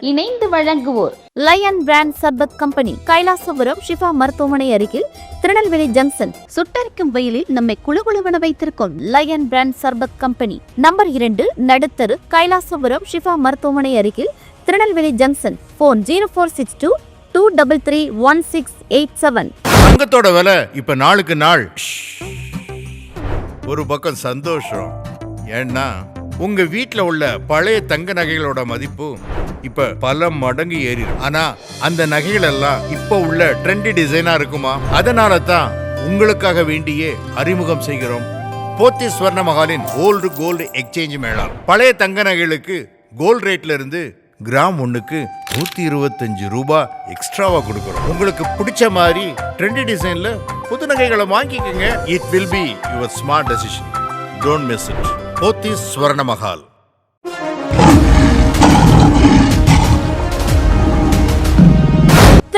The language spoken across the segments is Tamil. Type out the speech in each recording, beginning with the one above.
இணைந்து வழங்குவோர் Lion Brand Sarbath Company Kailasapuram Shifa மருத்துவமனை அருகில் திருநெல்வேலி ஜங்ஷன். சுட்டரிக்கும் வெயிலில் நம்மை குழுகுழுவென வைத்திருக்கும் Lion Brand Sarbath Company number இரண்டு நடுத்தரு கைலாசபுரம் ஷிஃபா மருத்துவமனை அருகில் Tirunelveli junction. Phone zero four six two two double three one six eight seven தங்கத்தோட விலை இப்ப நாளுக்கு நாள். ஒரு பக்கம் சந்தோஷம். ஏன்னா உங்க வீட்டில் உள்ள பழைய தங்க நகைகளோட மதிப்பு இப்ப பல மடங்கு ஏறி ஆனா அந்த நகைகள் எல்லாம் இப்ப உள்ள ட்ரெண்டி டிசைனா இருக்குமா? அதனால தான் உங்களுக்காக வேண்டியே அறிமுகம் செய்கிறோம். போத்தி ஸ்வர்ண மகாலின் ஓல்டு கோல்டு எக்ஸ்சேஞ்ச் மேளா. பழைய தங்க நகைகளுக்கு கோல்டு ரேட்ல இருந்து கிராம் ஒன்றுக்கு நூற்றி இருபத்தஞ்சு ரூபாய் எக்ஸ்ட்ராவாக கொடுக்குறோம். உங்களுக்கு பிடிச்ச மாதிரி ட்ரெண்டி டிசைனில் புது நகைகளை வாங்கிக்கோங்க. It will be your smart decision don't miss it Pothy Swarna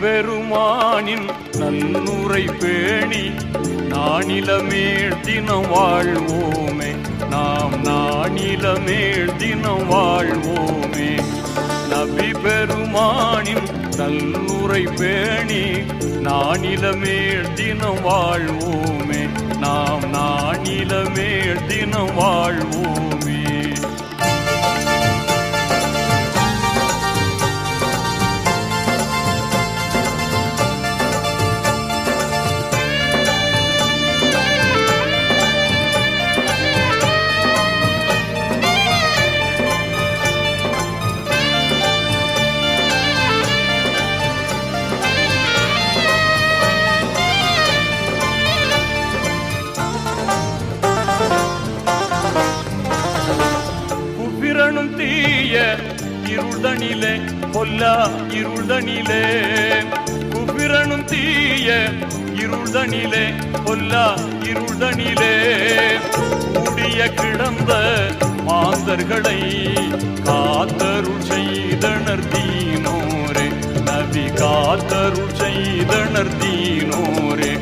பெருமானின் நன்னுரை பேணி நானிலமேல் தினம் வாழ்வோமே. நாம் நானிலமேல் தினம் வாழ்வோமே. நபி பெருமானின் நல்லுரை பேணி நானிலமேல் தினம் வாழ்வோமே. நாம் நானிலமேல் தினம் வாழ்வோமே. இருள்தனிலே பொல்லா இருள்தனிலே. குபிரனும் தீய இருள்தனிலே பொல்லா இருள்தனிலே. கூடிய கிடந்த மாந்தர்களை காத்தருள் செய்தனர் தீனோரே. நபி காத்தருள் செய்தனர் தீனோரே.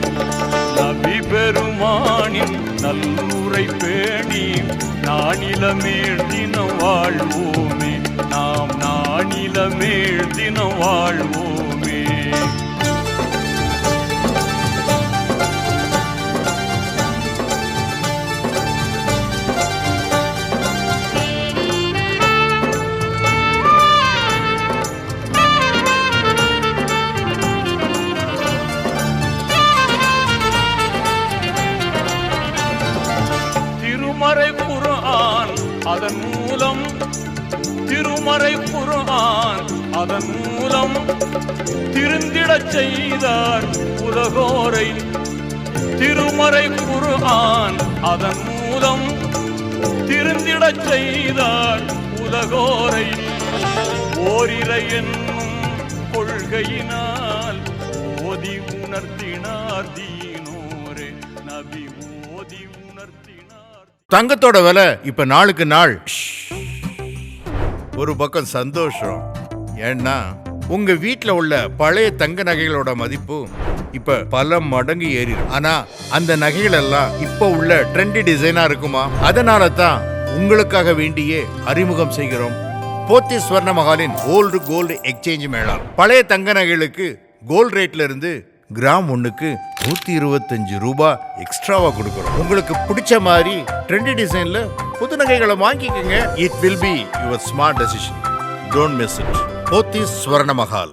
நபி பெருமானின் நல்லுரை பேணி நானிலமேல் தினம் வாழ்வோமே. நாம் நானிலமேல் தினம் வாழ்வோமே. திருமறை குர்ஆன் அதன் மூலம் திருமறை குர்ஆன் அதன் மூலம் செய்தார் உலகோரை. திருமறை குர்ஆன் அதன் மூலம் திருந்திடச் செய்தார் உலகோரை. ஓரிரை என்னும் கொள்கையினால் ஓதி உணர்த்தினார் தீனோரே. நபி ஓதி உணர்த்தினார் தங்கத்தோட விலை இப்ப நாளுக்கு நாள். ஒரு பக்கம் சந்தோஷம். ஏன்னா உங்க வீட்டில் உள்ள பழைய தங்க நகைகளோட மதிப்பு இப்ப பல மடங்கு ஏறி ஆனா அந்த நகைகள் எல்லாம் இப்ப உள்ள ட்ரெண்டி டிசைனா இருக்குமா? அதனால தான் உங்களுக்காக வேண்டியே அறிமுகம் செய்கிறோம். போத்தி ஸ்வர்ண மகாலின் ஓல்டு கோல்டு எக்ஸ்சேஞ்ச் மேளா. பழைய தங்க நகைகளுக்கு கோல்டு ரேட்ல இருந்து கிராம் ஒன்றுக்கு நூற்றி இருபத்தஞ்சு ரூபாய் எக்ஸ்ட்ராவாக கொடுக்குறோம். உங்களுக்கு பிடிச்ச மாதிரி ட்ரெண்டி டிசைனில் புது நகைகளை வாங்கிக்கோங்க. It will be your smart decision don't miss it Pothy Swarna Mahal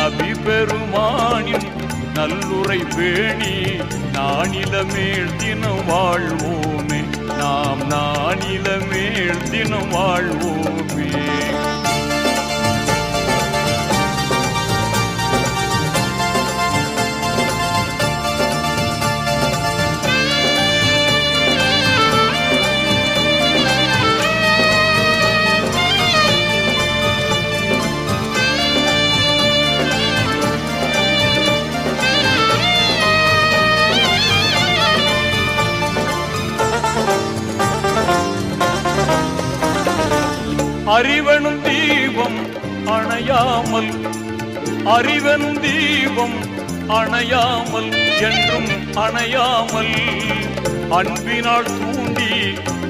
நபி பெருமானின் நல்லுரை பேணி நானில மேல் தினம் வாழ்வோமே. நாம் நானில மேல் தினம் வாழ்வோமே. அறிவனும் தீபம் அணையாமல் அறிவனும் தீபம் அணையாமல் என்றும் அணையாமல் அன்பினால் தூண்டி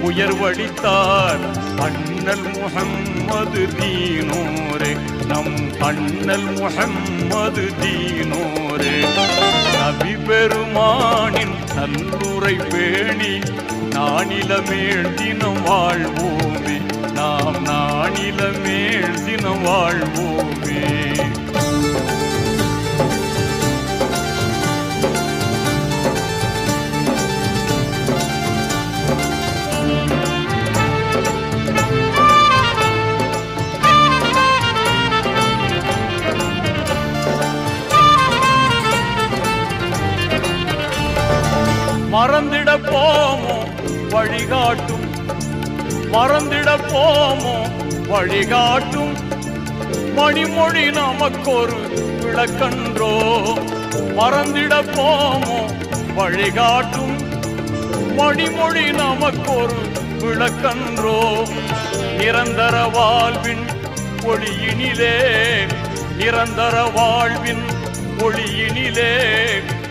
உயர்வடித்தார் அண்ணல் முகம்மது தீனோரே. நம் அண்ணல் முகம்மது தீனோரே. நபி பெருமானின் நல்லுரை பேணி நானிலமேல் தினம் வாழ்வோமே நானிலமேல் தினம் வாழ்வோமே. மறந்திட போமோ வழிகாட்டும். மறந்திட போமோ வழிகாட்டும். மணிமொழி நமக்கொரு விளக்கன்றோ. மறந்திட போமோ. வழிகாட்டும். மணிமொழி நமக்கொரு விளக்கன்றோ. நிரந்தர வாழ்வின் ஒளியினிலே. நிரந்தர வாழ்வின் ஒளியினிலே.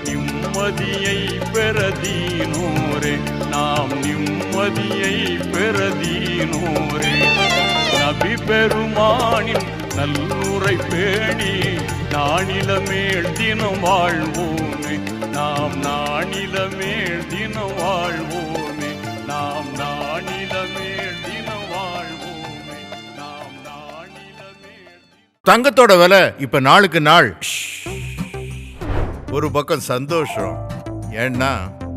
நிம்மதியை பெறதீனோரே. நாம் நிம்மதியை பெறதீனோரே. நபி பெருமானின் நல்லுரை பேணி நானிலமேல் தினம் வாழ்வோமே. நாம் நானிலமேல் தினம் வாழ்வோமே. நாம் நானிலமேல் தினம் வாழ்வோமே. நாம் நானிலமேல் தங்கத்தோட விலை இப்ப நாளுக்கு நாள். ஒரு பக்கம் சந்தோஷம். ஏன்னா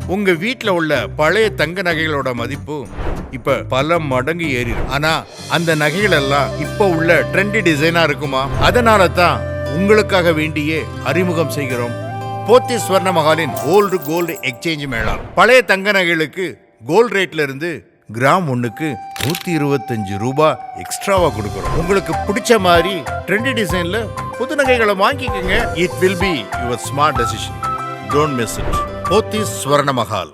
உங்க வீட்ல உள்ள பழைய தங்க நகைகளோட மதிப்பு இப்ப பல மடங்கு ஏறி ஆனா அந்த நகைகள் எல்லாம் இப்ப உள்ள ட்ரெண்டி டிசைனா இருக்குமா? அதனால தான் உங்களுக்காக வேண்டியே அறிமுகம் செய்கிறோம். போத்தி ஸ்வர்ண மகாலின் ஓல்டு கோல்டு எக்ஸ்சேஞ்ச் மேளா பழைய தங்க நகைகளுக்கு கோல்ட் ரேட்ல இருந்து கிராம் ஒண்ணுக்கு நூத்தி இருபத்தஞ்சு ரூபாய் எக்ஸ்ட்ராவா கொடுக்குறோம். உங்களுக்கு பிடிச்ச மாதிரி ட்ரெண்டி டிசைன்ல புது நகைகளை வாங்கிக்கோங்க. It will be your smart decision don't miss it Pothy Swarna Mahal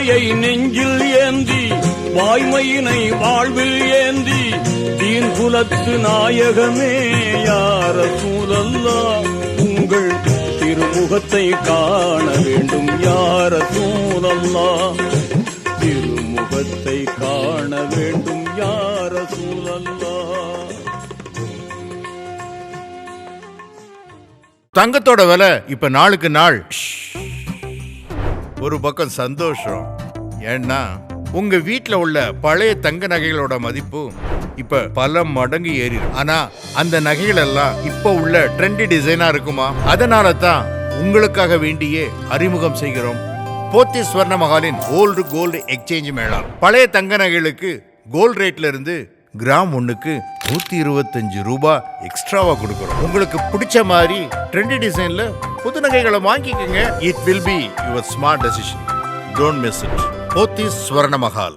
வான்மறையை நெஞ்சில் ஏந்தி வாய்மையினை வாழ்வில் ஏந்தி தீன் குலத்து நாயகமே யார சூழல்லா உங்கள் திருமுகத்தை காண வேண்டும் யார சூழல்லா திருமுகத்தை காண வேண்டும் யார சூழல்லா தங்கத்தோட விலை இப்ப நாளுக்கு நாள். ஒரு பக்கம் சந்தோஷம். ஏன்னா உங்க வீட்டில் உள்ள பழைய தங்க நகைகளோட மதிப்பு இப்ப பல மடங்கு ஏறி ஆனா அந்த நகைகள் எல்லாம் இப்ப உள்ள ட்ரெண்டி டிசைனா இருக்குமா? அதனால தான் உங்களுக்காக வேண்டியே அறிமுகம் செய்கிறோம். போத்தி ஸ்வர்ண மகாலின் ஓல்டு கோல்டு எக்ஸ்சேஞ்ச் மேளா. பழைய தங்க நகைகளுக்கு கோல்டு ரேட்ல இருந்து கிராம் ஒண்ணுக்கு நூத்தி இருபத்தஞ்சு ரூபாய் எக்ஸ்ட்ராவா கொடுக்குறோம். உங்களுக்கு பிடிச்ச மாதிரி ட்ரெண்டி டிசைன்ல புது நகைகளை வாங்கிக்கோங்க. It will be your smart decision don't miss it Pothy Swarna Mahal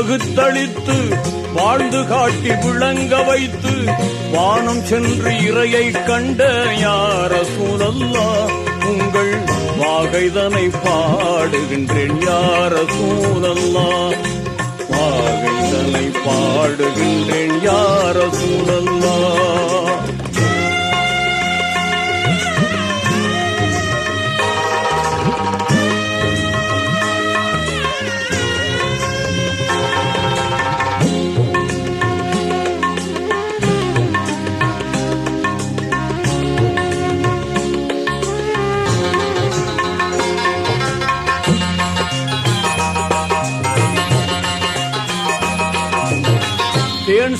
பகுத்தளித்து வாழ்ந்து காட்டி விளங்க வைத்து வானம் சென்று இறையை கண்ட யார சூழல்லா உங்கள் வாகைதனை பாடுகின்றேன் யார சூழல்லா வாகைதனை பாடுகின்றேன் யார சூழல்லா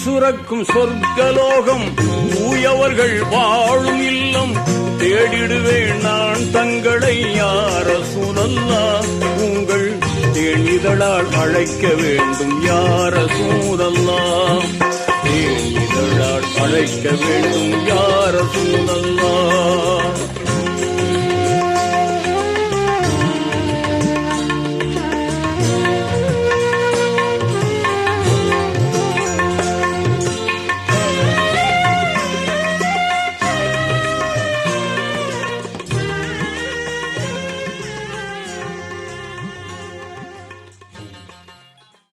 சுரக்கும் சொர்க்கலோகம் தூயவர்கள் வாழும் இல்லம். தேடிடுவேன் நான் தங்களை யார சூழல்லா உங்கள் தேனிதழால் அழைக்க வேண்டும் யார சூழல்லா தேனிதழால் அழைக்க வேண்டும் யார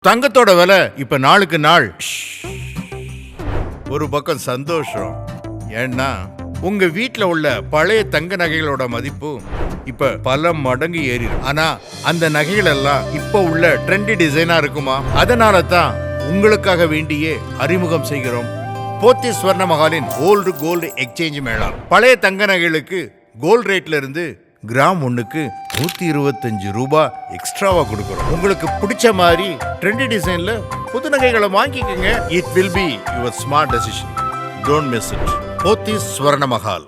தங்கத்தோட விலை இப்ப நாளுக்கு நாள். ஒரு பக்கம் சந்தோஷம். ஏன்னா உங்க வீட்ல உள்ள பழைய தங்க நகைகளோட மதிப்பு இப்ப பல மடங்கு ஏறி ஆனா அந்த நகைகள் எல்லாம் இப்ப உள்ள ட்ரெண்டி டிசைனா இருக்குமா? அதனால தான் உங்களுக்காக வேண்டியே அறிமுகம் செய்கிறோம். போத்தி ஸ்வர்ண மகாலின் ஓல்டு கோல்டு எக்ஸ்சேஞ்ச் மேளா. பழைய தங்க நகைகளுக்கு கோல்ட் ரேட்ல இருந்து கிராம் ஒன்றுக்கு நூற்றி இருபத்தஞ்சு ரூபாய் எக்ஸ்ட்ராவாக கொடுக்குறோம். உங்களுக்கு பிடிச்ச மாதிரி ட்ரெண்டி டிசைனில் புது நகைகளை வாங்கிக்கோங்க. It will be your smart decision don't miss it Pothy Swarna Mahal.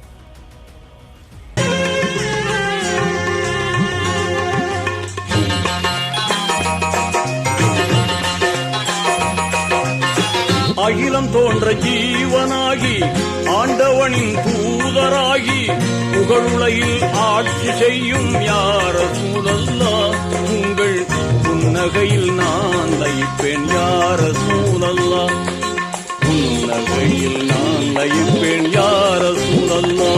அகிலம் தோன்ற ஜீவனாகி ஆண்டவனின் தூதராகி புகழுலையில் ஆட்சி செய்யும் யார சூழல்லா? உங்கள் புன்னகையில் நான் லயிப்பேன் யார சூழல்லா? புன்னகையில் நான் லயிப்பேன் யார சூழல்லா?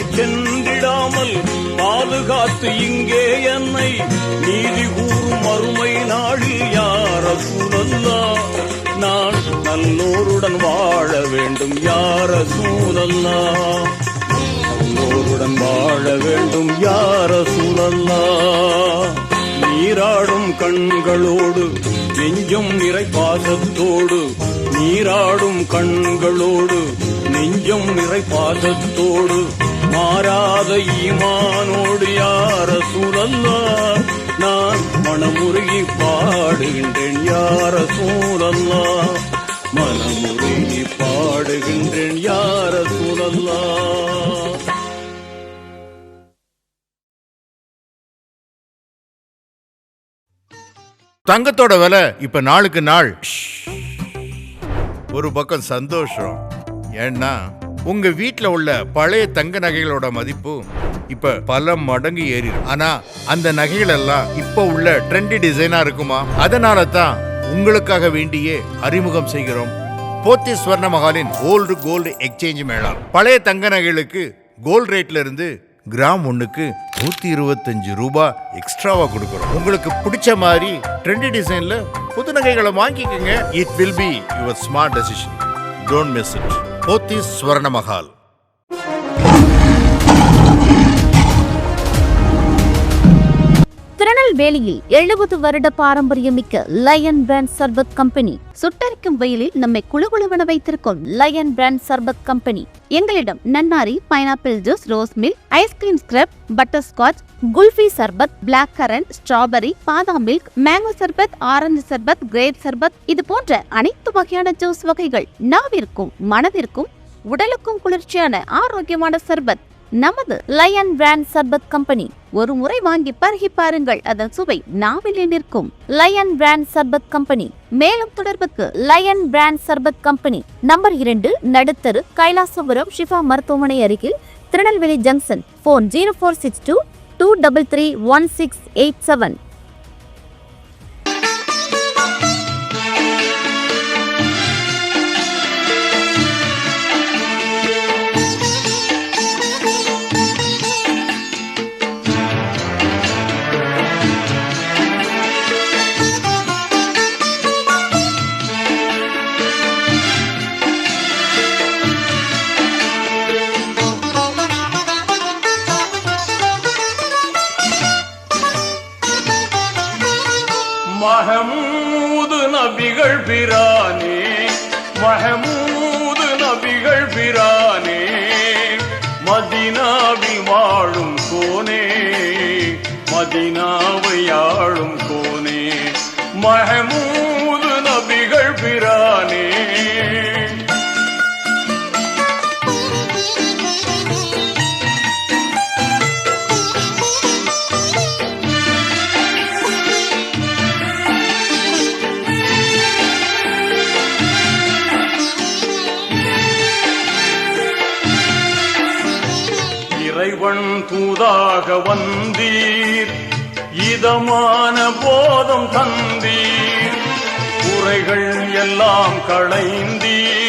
பாதை சென்றிடாமல் பாதுகாத்து இங்கே என்னை நீதி கூறும் மறுமை நாளில் யார சூழல்லா நான் நல்லோருடன் வாழ வேண்டும் யார சூழல்லா நல்லோருடன் வாழ வேண்டும் யார சூழல்லா நீராடும் கண்களோடு நெஞ்சம் நிறை பாசத்தோடு நீராடும் கண்களோடு நெஞ்சம் நிறை பாசத்தோடு மாறாத ஈமானோடு யார சூழல்லா நான் மனமுருகி பாடுகின்றேன் யார சூழல்லா மனமுருகி பாடுகின்றேன் யார சூழல்லா தங்கத்தோட விலை இப்ப நாளுக்கு நாள். ஒரு பக்கம் சந்தோஷம். ஏன்னா உங்க வீட்ல உள்ள பழைய தங்க நகைகளோட மதிப்பு இப்ப பல மடங்கு ஏறி ஆனா அந்த நகைகள் எல்லாம் இப்ப உள்ள ட்ரெண்டி டிசைனா இருக்குமா? அதனால தான் உங்களுக்காக வேண்டியே அறிமுகம் செய்கிறோம். போத்தி ஸ்வர்ண மகாலின் ஓல்டு கோல்டு எக்ஸ்சேஞ்ச் மேளா. பழைய தங்க நகைகளுக்கு கோல்டு ரேட்ல இருந்து கிராம் ஒண்ணுக்கு நூத்தி இருபத்தஞ்சு ரூபாய் எக்ஸ்ட்ராவா கொடுக்குறோம். உங்களுக்கு பிடிச்ச மாதிரி ட்ரெண்டி டிசைன்ல புது நகைகளை வாங்கிக்கோங்க. It will be your smart decision don't miss it Pothy Swarna Mahal திருநெல்வேலியில் எழுபது வருட பாரம்பரியமிக்க லயன் பிராண்ட் சர்பத் கம்பெனி சுட்டரிக்கும் வெயிலில் நம்மை குழுகுழுவென வைத்திருக்கும் லயன் பிராண்ட் சர்பத் கம்பெனி எங்களிடம் நன்னாரி pineapple juice rose milk ice cream scrub butterscotch kulfi sharbat black currant strawberry பாதாம் milk mango sharbat orange sharbat grape sharbat இது போன்ற அனைத்து வகையான ஜூஸ் வகைகள் நாவிற்கும் மனதிற்கும் உடலுக்கும் குளிர்ச்சியான ஆரோக்கியமான சர்பத். நமது லயன் பிராண்ட் சர்பத் கம்பெனி ஒரு முறை வாங்கி பருகி பாருங்கள் அதன் சுவை நாவிலே நிற்கும். லயன் பிராண்ட் சர்பத் கம்பெனி மேலும் தொடர்புக்கு lion brand sharbat company number இரண்டு நடுத்தரு கைலாசபுரம் ஷிஃபா மருத்துவமனை அருகில் Tirunelveli junction phone zero four six two two double three one six eight seven மதினாவில் வாழும் கோனே மதினாவை ஆளும் கோனே. மஹமூது நபிகள் பிரானே. தூதாக வந்தீர். இதமான போதம் தந்தீர். குறைகள் எல்லாம் களைந்தீர்.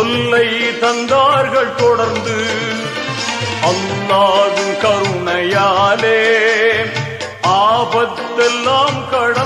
தொல்லை தந்தார்கள் தொடர்ந்து அல்லாது கருணையாலே ஆபத்தெல்லாம் கட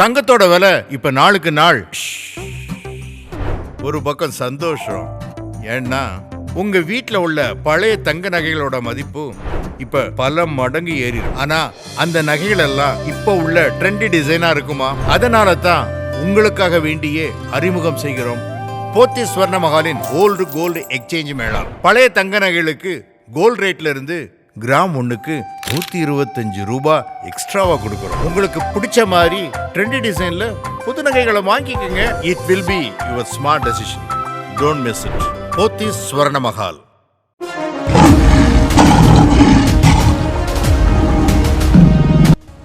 தங்கத்தோட விலை இப்ப நாளுக்கு நாள். ஒரு பக்கம் சந்தோஷம். ஏன்னா உங்க வீட்ல உள்ள பழைய தங்க நகைகளோட மதிப்பு இப்ப பல மடங்கு ஏறி ஆனா அந்த நகைகள் எல்லாம் இப்ப உள்ள ட்ரெண்டி டிசைனா இருக்குமா? அதனால தான் உங்களுக்காக வேண்டியே அறிமுகம் செய்கிறோம். போத்தி ஸ்வர்ண மகாலின் ஓல்டு கோல்டு எக்ஸ்சேஞ்ச் மேளா. பழைய தங்க நகைகளுக்கு கோல்ட் ரேட்ல இருந்து கிராம் ஒன்றுக்கு நூற்றி இருபத்தஞ்சு ரூபாய் எக்ஸ்ட்ராவாக கொடுக்குறோம். உங்களுக்கு பிடிச்ச மாதிரி ட்ரெண்டி டிசைனில் புது நகைகளை வாங்கிக்கோங்க. It will be your smart decision don't miss it Pothy Swarna Mahal.